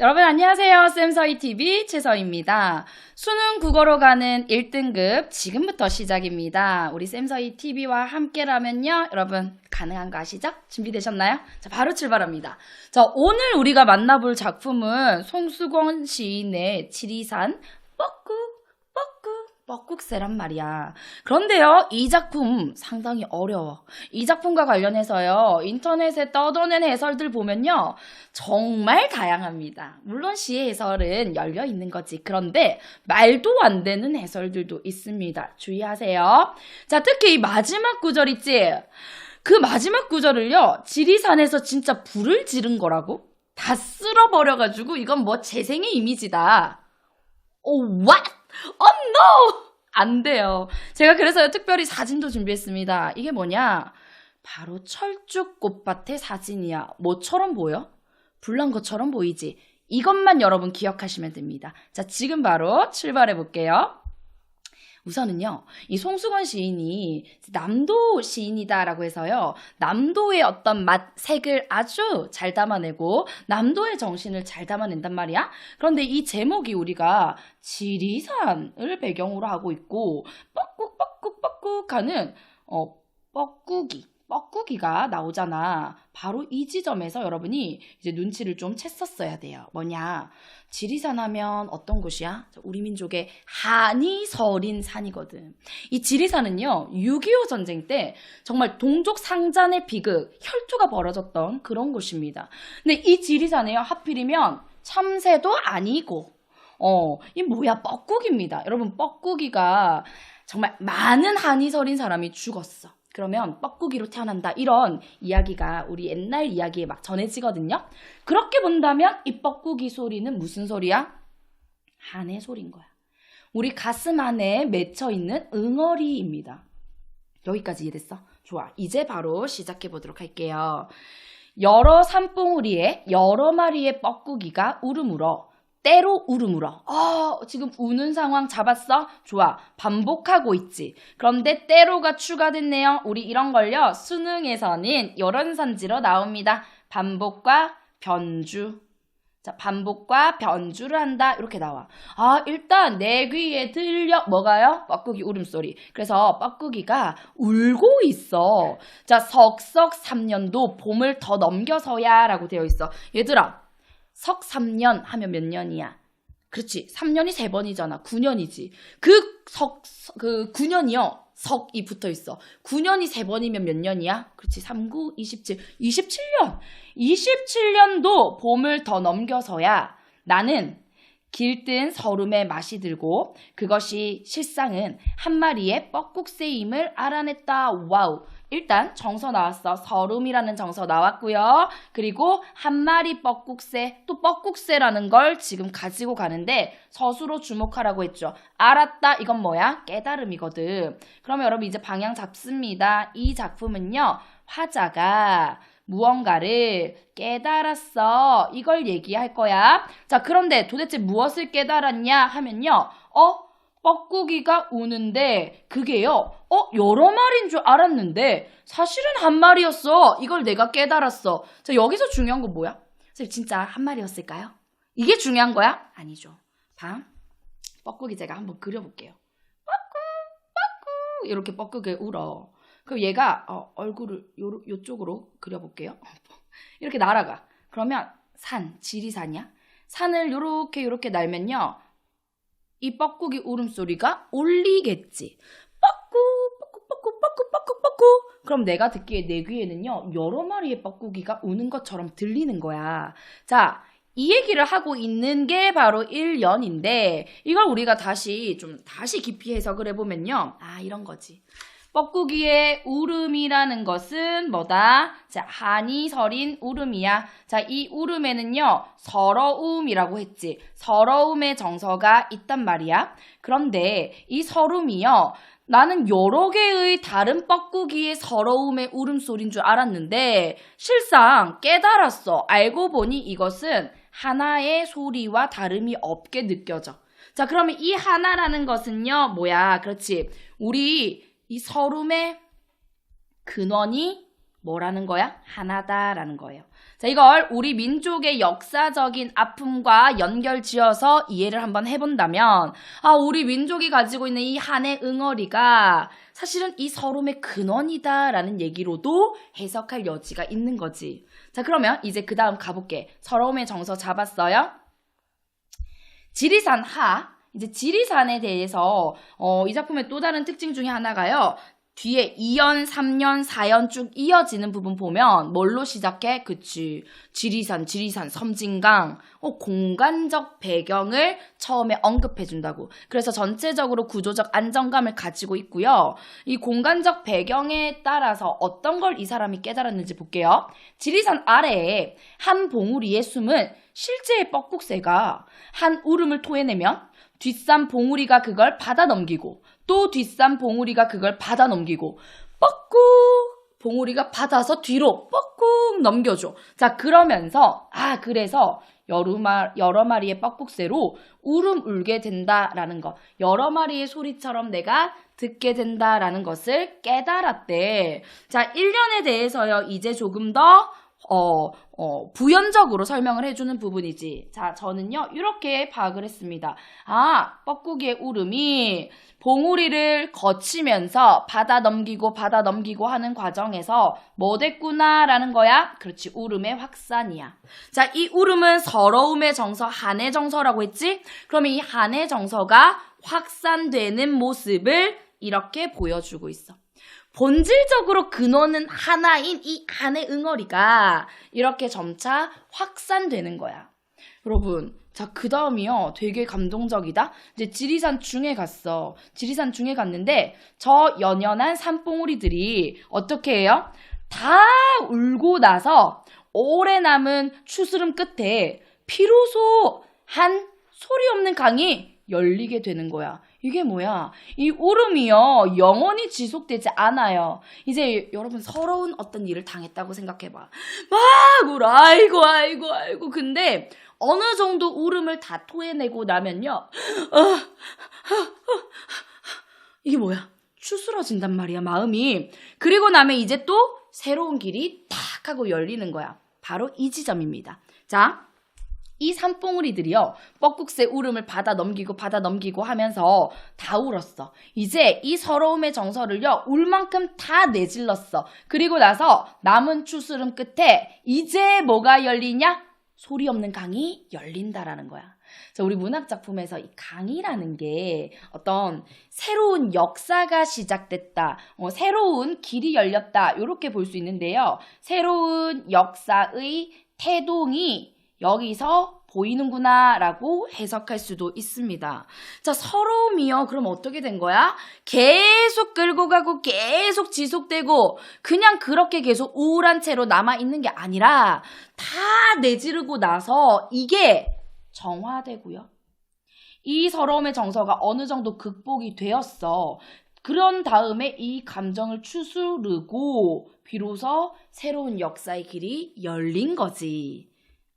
여러분 안녕하세요. 쌤서희 TV 최서희입니다. 수능 국어로 가는 1등급 지금부터 시작입니다. 우리 쌤서희 TV와 함께라면요. 여러분 가능한 거 아시죠? 준비되셨나요? 자, 바로 출발합니다. 자, 오늘 우리가 만나볼 작품은 송수건 시인의 지리산 뻐꾹 뻐꾹 뻐꾹새란 말이야. 그런데요, 이 작품 상당히 어려워. 이 작품과 관련해서요, 인터넷에 떠도는 해설들 보면요, 정말 다양합니다. 물론 시의 해설은 열려 있는 거지. 그런데 말도 안 되는 해설들도 있습니다. 주의하세요. 자, 특히 이 마지막 구절 있지? 그 마지막 구절을요, 지리산에서 진짜 불을 지른 거라고? 다 쓸어버려가지고, 이건 뭐 재생의 이미지다. 오, what? Oh no! 안 돼요. 제가 그래서 특별히 사진도 준비했습니다. 이게 뭐냐? 바로 철쭉 꽃밭의 사진이야. 뭐처럼 보여? 불난 것처럼 보이지? 이것만 여러분 기억하시면 됩니다. 자, 지금 바로 출발해 볼게요. 우선은요, 이 송수건 시인이 남도 시인이다라고 해서요, 남도의 어떤 맛, 색을 아주 잘 담아내고, 남도의 정신을 잘 담아낸단 말이야? 그런데 이 제목이 우리가 지리산을 배경으로 하고 있고, 뻐꾹뻐꾹뻐꾹 하는, 어, 뻐꾸기. 뻐꾸기가 나오잖아. 바로 이 지점에서 여러분이 이제 눈치를 좀 챘었어야 돼요. 뭐냐. 지리산 하면 어떤 곳이야? 우리 민족의 한이 서린 산이거든. 이 지리산은요, 6.25 전쟁 때 정말 동족 상잔의 비극, 혈투가 벌어졌던 그런 곳입니다. 근데 이 지리산에요, 하필이면 참새도 아니고, 어, 이 뭐야, 뻐꾸기입니다. 여러분, 뻐꾸기가 정말 많은 한이 서린 사람이 죽었어. 그러면 뻐꾸기로 태어난다. 이런 이야기가 우리 옛날 이야기에 막 전해지거든요. 그렇게 본다면 이 뻐꾸기 소리는 무슨 소리야? 한의 소리인 거야. 우리 가슴 안에 맺혀 있는 응어리입니다. 여기까지 이해됐어? 좋아. 이제 바로 시작해 보도록 할게요. 여러 산봉우리에 여러 마리의 뻐꾸기가 울음울어 때로 울음울어. 어, 지금 우는 상황 잡았어? 좋아. 반복하고 있지. 그런데 때로가 추가됐네요. 우리 이런 걸요. 수능에서는 이런 선지로 나옵니다. 반복과 변주. 자, 반복과 변주를 한다. 이렇게 나와. 아, 일단 내 귀에 들려. 뭐가요? 뻐꾸기 울음소리. 그래서 뻐꾸기가 울고 있어. 자, 석석 3년도 봄을 더 넘겨서야 라고 되어 있어. 얘들아, 석 3년 하면 몇 년이야? 그렇지. 3년이 3번이잖아. 9년이지. 그 석, 그 9년이요. 석이 붙어 있어. 9년이 3번이면 몇 년이야? 그렇지. 39, 27. 27년. 27년도 봄을 더 넘겨서야 나는 길든 서름에 맛이 들고 그것이 실상은 한 마리의 뻐꾹새임을 알아냈다. 와우. 일단 정서 나왔어. 서름이라는 정서 나왔고요. 그리고 한 마리 뻐꾹새, 또 뻐꾹새라는 걸 지금 가지고 가는데 서술로 주목하라고 했죠. 알았다. 이건 뭐야? 깨달음이거든. 그러면 여러분 이제 방향 잡습니다. 이 작품은요. 화자가 무언가를 깨달았어. 이걸 얘기할 거야. 자, 그런데 도대체 무엇을 깨달았냐 하면요. 어? 뻐꾸기가 우는데 그게요. 어? 여러 마리인 줄 알았는데 사실은 한 마리였어. 이걸 내가 깨달았어. 자, 여기서 중요한 건 뭐야? 선생님 진짜 한 마리였을까요? 이게 중요한 거야? 아니죠. 봐. 뻐꾸기 제가 한번 그려볼게요. 뻐꾸 뻐꾸 이렇게 뻐꾸게 울어. 그럼 얘가 어, 얼굴을 요, 요쪽으로 그려볼게요. 이렇게 날아가. 그러면 산, 지리산이야. 산을 요렇게 요렇게 날면요. 이 뻐꾸기 울음소리가 울리겠지. 뻐꾸, 뻐꾸, 뻐꾸, 뻐꾸, 뻐꾸, 뻐꾸. 그럼 내가 듣기에 내 귀에는요, 여러 마리의 뻐꾸기가 우는 것처럼 들리는 거야. 자, 이 얘기를 하고 있는 게 바로 1년인데, 이걸 우리가 다시, 좀, 다시 깊이 해석을 해보면요. 아, 이런 거지. 뻐꾸기의 울음이라는 것은 뭐다? 자, 한이 서린 울음이야. 자, 이 울음에는요, 서러움이라고 했지. 서러움의 정서가 있단 말이야. 그런데 이 서름이요, 나는 여러 개의 다른 뻐꾸기의 서러움의 울음소리인 줄 알았는데, 실상 깨달았어. 알고 보니 이것은 하나의 소리와 다름이 없게 느껴져. 자, 그러면 이 하나라는 것은요, 뭐야? 그렇지. 우리 이 서름의 근원이 뭐라는 거야? 하나다라는 거예요. 자, 이걸 우리 민족의 역사적인 아픔과 연결 지어서 이해를 한번 해본다면, 아, 우리 민족이 가지고 있는 이 한해 응어리가 사실은 이 서름의 근원이다라는 얘기로도 해석할 여지가 있는 거지. 자, 그러면 이제 그 다음 가볼게. 서러움의 정서 잡았어요? 지리산 하. 이제 지리산에 대해서, 어, 이 작품의 또 다른 특징 중에 하나가요. 뒤에 2연, 3연, 4연 쭉 이어지는 부분 보면 뭘로 시작해? 그치. 지리산, 지리산, 섬진강. 어, 공간적 배경을 처음에 언급해준다고. 그래서 전체적으로 구조적 안정감을 가지고 있고요. 이 공간적 배경에 따라서 어떤 걸 이 사람이 깨달았는지 볼게요. 지리산 아래에 한 봉우리의 숨은 실제의 뻐꾹새가 한 울음을 토해내면 뒷산 봉우리가 그걸 받아 넘기고 또 뒷산 봉우리가 그걸 받아 넘기고 뻐꾹 봉우리가 받아서 뒤로 뻐꾹 넘겨줘. 자 그러면서 아 그래서 여러, 마, 여러 마리의 뻐꾹새로 울음 울게 된다라는 거. 여러 마리의 소리처럼 내가 듣게 된다라는 것을 깨달았대. 자 1년에 대해서요 이제 조금 더 어, 어, 부연적으로 설명을 해주는 부분이지. 자, 저는요, 이렇게 파악을 했습니다. 아, 뻐꾸기의 울음이 봉우리를 거치면서 받아 넘기고 받아 넘기고 하는 과정에서 뭐 됐구나라는 거야? 그렇지, 울음의 확산이야. 자, 이 울음은 서러움의 정서, 한의 정서라고 했지? 그러면 이 한의 정서가 확산되는 모습을 이렇게 보여주고 있어. 본질적으로 근원은 하나인 이 한의 응어리가 이렇게 점차 확산되는 거야. 여러분, 자, 그 다음이요. 되게 감동적이다. 이제 지리산 중에 갔어. 지리산 중에 갔는데, 저 연연한 산봉우리들이 어떻게 해요? 다 울고 나서 오래 남은 추스름 끝에 비로소 한 소리 없는 강이 열리게 되는 거야. 이게 뭐야? 이 울음이요, 영원히 지속되지 않아요. 이제 여러분 서러운 어떤 일을 당했다고 생각해봐. 막 울어. 아이고, 아이고, 아이고. 근데 어느 정도 울음을 다 토해내고 나면요. 어, 어, 어, 이게 뭐야? 추스러진단 말이야, 마음이. 그리고 나면 이제 또 새로운 길이 탁 하고 열리는 거야. 바로 이 지점입니다. 자, 이 산봉우리들이요, 뻐꾹새 울음을 받아 넘기고 받아 넘기고 하면서 다 울었어. 이제 이 서러움의 정서를요, 울 만큼 다 내질렀어. 그리고 나서 남은 추스름 끝에 이제 뭐가 열리냐? 소리 없는 강이 열린다라는 거야. 자, 우리 문학 작품에서 이 강이라는 게 어떤 새로운 역사가 시작됐다, 어, 새로운 길이 열렸다, 이렇게 볼 수 있는데요. 새로운 역사의 태동이 여기서 보이는구나 라고 해석할 수도 있습니다. 자, 서러움이요. 그럼 어떻게 된 거야? 계속 끌고 가고 계속 지속되고 그냥 그렇게 계속 우울한 채로 남아있는 게 아니라 다 내지르고 나서 이게 정화되고요. 이 서러움의 정서가 어느 정도 극복이 되었어. 그런 다음에 이 감정을 추스르고 비로소 새로운 역사의 길이 열린 거지.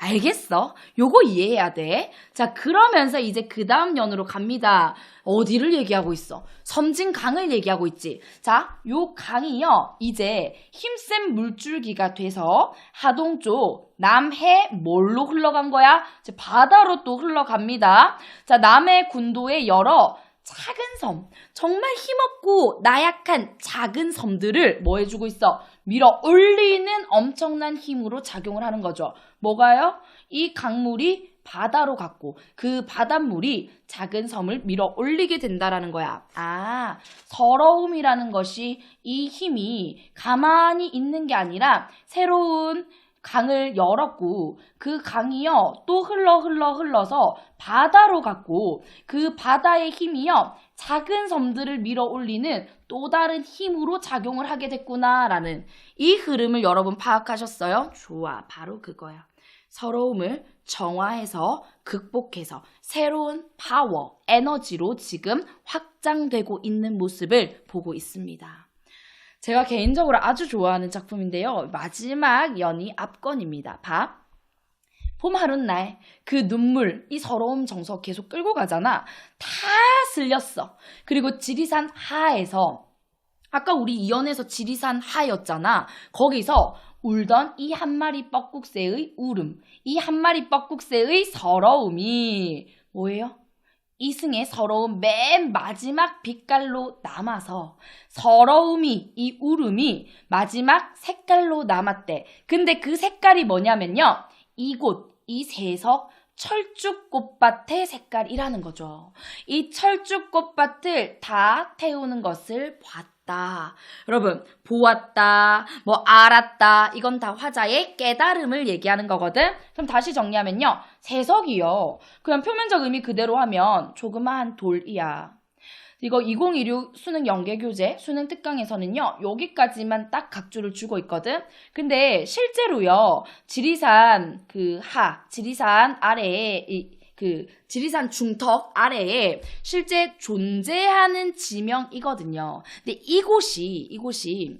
알겠어? 요거 이해해야 돼. 자, 그러면서 이제 그 다음 연으로 갑니다. 어디를 얘기하고 있어? 섬진강을 얘기하고 있지. 자, 요 강이요, 이제 힘센 물줄기가 돼서 하동 쪽 남해 뭘로 흘러간 거야? 이제 바다로 또 흘러갑니다. 자, 남해 군도의 여러 작은 섬, 정말 힘없고 나약한 작은 섬들을 뭐 해주고 있어? 밀어 올리는 엄청난 힘으로 작용을 하는 거죠. 뭐가요? 이 강물이 바다로 갔고 그 바닷물이 작은 섬을 밀어 올리게 된다라는 거야. 아, 서러움이라는 것이 이 힘이 가만히 있는 게 아니라 새로운 강을 열었고 그 강이요 또 흘러 흘러 흘러서 바다로 갔고 그 바다의 힘이요 작은 섬들을 밀어 올리는 또 다른 힘으로 작용을 하게 됐구나라는 이 흐름을 여러분 파악하셨어요? 좋아 바로 그거야 서러움을 정화해서 극복해서 새로운 파워 에너지로 지금 확장되고 있는 모습을 보고 있습니다. 제가 개인적으로 아주 좋아하는 작품인데요. 마지막 연이 압권입니다. 밥. 봄 하룻날 그 눈물, 이 서러움 정서 계속 끌고 가잖아. 다 슬렸어. 그리고 지리산 하에서 아까 우리 이연에서 지리산 하였잖아. 거기서 울던 이 한 마리 뻐꾹새의 울음, 이 한 마리 뻐꾹새의 서러움이 뭐예요? 이승의 서러움 맨 마지막 빛깔로 남아서 서러움이 이 울음이 마지막 색깔로 남았대. 근데 그 색깔이 뭐냐면요. 이곳 이 세석 철쭉꽃밭의 색깔이라는 거죠. 이 철쭉꽃밭을 다 태우는 것을 봤다. 여러분, 보았다, 뭐 알았다, 이건 다 화자의 깨달음을 얘기하는 거거든. 그럼 다시 정리하면요. 세석이요. 그냥 표면적 의미 그대로 하면 조그마한 돌이야. 이거 2016 수능 연계교재, 수능 특강에서는요, 여기까지만 딱 각주를 주고 있거든? 근데 실제로요, 지리산 그 하, 지리산 아래에, 이, 그, 지리산 중턱 아래에 실제 존재하는 지명이거든요. 근데 이곳이, 이곳이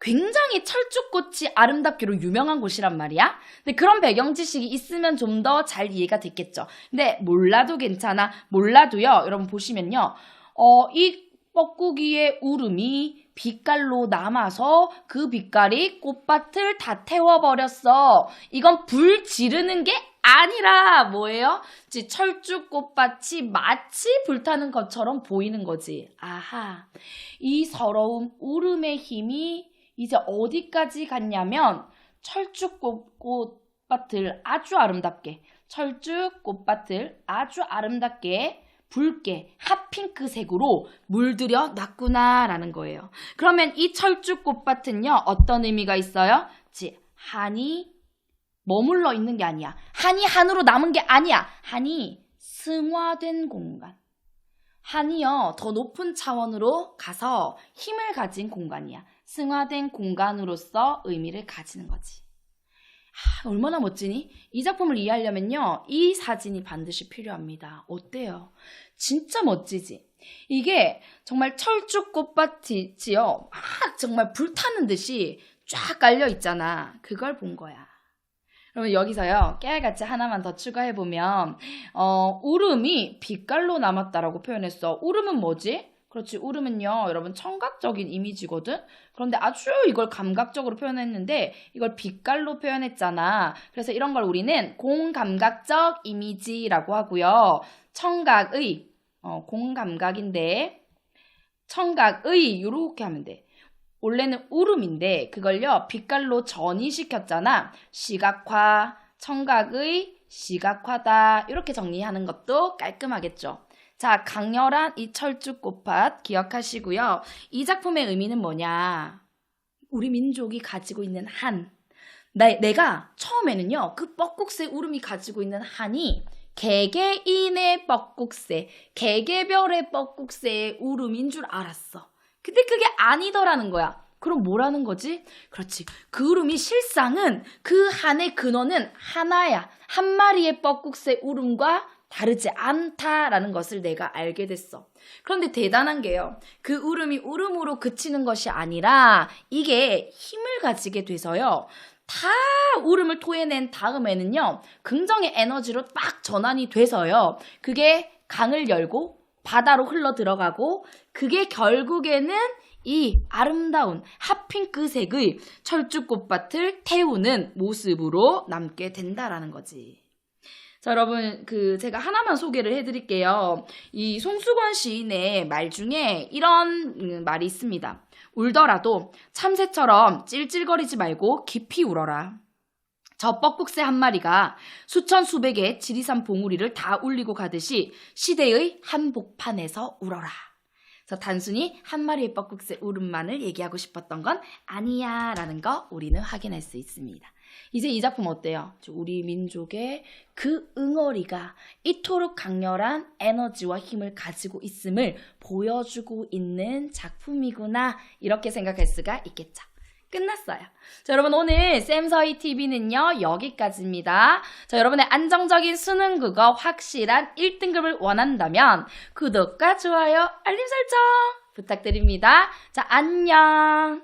굉장히 철쭉꽃이 아름답기로 유명한 곳이란 말이야. 근데 그런 배경 지식이 있으면 좀 더 잘 이해가 됐겠죠. 근데 몰라도 괜찮아. 몰라도요. 여러분 보시면요. 어, 이 뻐꾸기의 울음이 빛깔로 남아서 그 빛깔이 꽃밭을 다 태워버렸어. 이건 불 지르는 게 아니라 뭐예요? 철쭉 꽃밭이 마치 불타는 것처럼 보이는 거지. 아하. 이 서러움, 울음의 힘이 이제 어디까지 갔냐면 철쭉 꽃, 꽃밭을 아주 아름답게 철쭉 꽃밭을 아주 아름답게 붉게 핫핑크색으로 물들여 놨구나라는 거예요. 그러면 이 철쭉 꽃밭은요 어떤 의미가 있어요? 지 한이 머물러 있는 게 아니야. 한이 한으로 남은 게 아니야. 한이 승화된 공간. 한이요 더 높은 차원으로 가서 힘을 가진 공간이야. 승화된 공간으로서 의미를 가지는 거지. 아, 얼마나 멋지니? 이 작품을 이해하려면요, 이 사진이 반드시 필요합니다. 어때요? 진짜 멋지지? 이게 정말 철쭉 꽃밭이지요. 막 정말 불타는 듯이 쫙 깔려 있잖아. 그걸 본 거야. 그러면 여기서요, 깨알같이 하나만 더 추가해보면, 어, 울음이 빛깔로 남았다라고 표현했어. 울음은 뭐지? 그렇지, 울음은요, 여러분, 청각적인 이미지거든? 그런데 아주 이걸 감각적으로 표현했는데, 이걸 빛깔로 표현했잖아. 그래서 이런 걸 우리는 공감각적 이미지라고 하고요. 청각의, 어, 공감각인데, 청각의, 요렇게 하면 돼. 원래는 울음인데, 그걸요, 빛깔로 전이시켰잖아. 시각화, 청각의 시각화다. 이렇게 정리하는 것도 깔끔하겠죠. 자, 강렬한 이 철쭉 꽃밭 기억하시고요. 이 작품의 의미는 뭐냐? 우리 민족이 가지고 있는 한. 나, 내가 처음에는요, 그 뻐국새 울음이 가지고 있는 한이 개개인의 뻐국새, 개개별의 뻐국새의 울음인 줄 알았어. 근데 그게 아니더라는 거야. 그럼 뭐라는 거지? 그렇지. 그 울음이 실상은 그 한의 근원은 하나야. 한 마리의 뻐국새 울음과 다르지 않다라는 것을 내가 알게 됐어. 그런데 대단한 게요. 그 울음이 울음으로 그치는 것이 아니라 이게 힘을 가지게 돼서요. 다 울음을 토해낸 다음에는요. 긍정의 에너지로 막 전환이 돼서요. 그게 강을 열고 바다로 흘러 들어가고 그게 결국에는 이 아름다운 핫핑크색의 철쭉꽃밭을 태우는 모습으로 남게 된다라는 거지. 자, 여러분, 그, 제가 하나만 소개를 해드릴게요. 이 송수건 시인의 말 중에 이런 음, 말이 있습니다. 울더라도 참새처럼 찔찔거리지 말고 깊이 울어라. 저 뻐국새 한 마리가 수천 수백의 지리산 봉우리를 다 울리고 가듯이 시대의 한복판에서 울어라. 그래서 단순히 한 마리의 뻐국새 울음만을 얘기하고 싶었던 건 아니야 라는 거 우리는 확인할 수 있습니다. 이제 이 작품 어때요? 우리 민족의 그 응어리가 이토록 강렬한 에너지와 힘을 가지고 있음을 보여주고 있는 작품이구나 이렇게 생각할 수가 있겠죠. 끝났어요. 자, 여러분 오늘 쌤서희 TV는요 여기까지입니다. 자, 여러분의 안정적인 수능 국어 확실한 1등급을 원한다면 구독과 좋아요, 알림 설정 부탁드립니다. 자, 안녕.